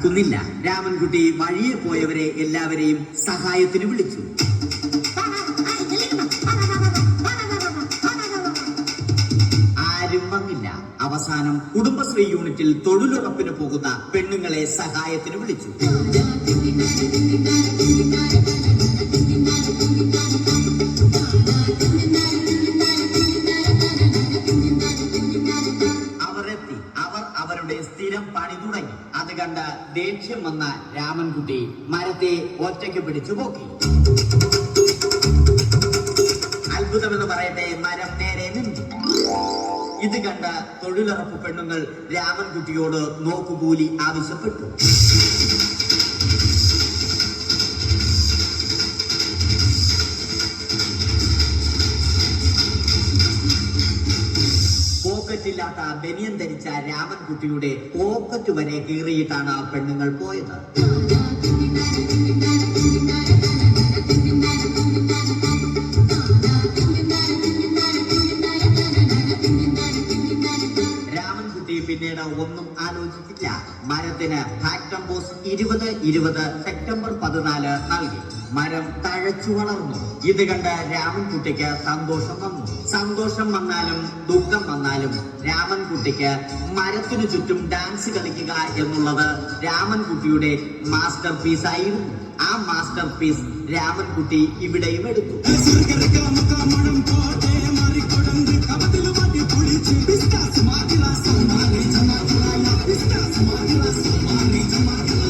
നടക്കുന്നില്ല രാമൻകുട്ടി വഴിയെ പോയവരെ എല്ലാവരെയും സഹായത്തിന് വിളിച്ചു. ആരും വന്നില്ല. അവസാനം കുടുംബശ്രീ യൂണിറ്റിൽ തൊഴിലുറപ്പിന് പോകുന്ന പെണ്ണുങ്ങളെ സഹായത്തിന് വിളിച്ചു. ദേഷ്യം വന്ന രാമൻകുട്ടി മരത്തെ ഒറ്റയ്ക്ക് പിടിച്ചു പോക്കി. അത്ഭുതമെന്ന് പറയട്ടെ മരം നേരെ നിന്നു. ഇത് കണ്ട തൊഴിലുറപ്പ് പെണ്ണുങ്ങൾ രാമൻകുട്ടിയോട് നോക്കുകൂലി ആവശ്യപ്പെട്ടു. പോക്കറ്റില്ലാത്ത ബനിയൻ ധരിച്ച രാമൻകുട്ടിയുടെ പോക്കറ്റ് വരെ കീറിയിട്ടാണ് പെണ്ണുങ്ങൾ പോയത്. ഒന്നും ആലോചിച്ചില്ല മരത്തിന് ഫാക്ടംബോസ് ഇരുപത് ഇരുപത് സെപ്റ്റംബർ പതിനാല് നൽകി. മരം തഴച്ചു വളർന്നു. ഇത് കണ്ട് രാമൻകുട്ടിക്ക് സന്തോഷം വന്നു. സന്തോഷം വന്നാലും ദുഃഖം വന്നാലും രാമൻകുട്ടിക്ക് മരത്തിനു ചുറ്റും ഡാൻസ് കളിക്കുക എന്നുള്ളത് രാമൻകുട്ടിയുടെ മാസ്റ്റർ പീസ് ആയിരുന്നു. ആ മാസ്റ്റർ പീസ് രാമൻകുട്ടി ഇവിടെയും എടുത്തു. I need to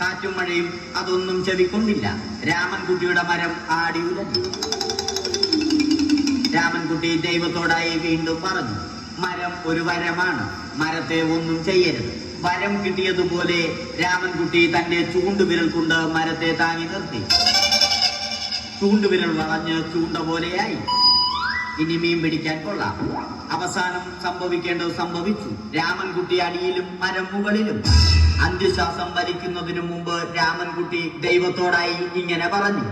കാറ്റും മഴയും അതൊന്നും ചെവിക്കൊണ്ടില്ല. രാമൻകുട്ടിയുടെ മരം ആടി ഉലഞ്ഞു രാമൻകുട്ടി ദൈവത്തോടായി വീണ്ടും പറഞ്ഞു മരം ഒരു വരമാണ് മരത്തെ ഒന്നും ചെയ്യരുത്. വരം കിട്ടിയതുപോലെ രാമൻകുട്ടി തന്റെ ചൂണ്ടുവിരൽ കൊണ്ട് മരത്തെ താങ്ങി നിർത്തി. ചൂണ്ടുവിരൽ വളഞ്ഞ് ചൂണ്ട പോലെയായി. ഇനി മീൻ പിടിക്കാൻ കൊള്ളാം. അവസാനം സംഭവിക്കേണ്ടത് സംഭവിച്ചു. രാമൻകുട്ടി അടിയിലും മരം മുകളിലും. അന്ത്യശ്വാസം വലിക്കുന്നതിനു മുമ്പ് രാമൻകുട്ടി ദൈവത്തോടായി ഇങ്ങനെ പറഞ്ഞു.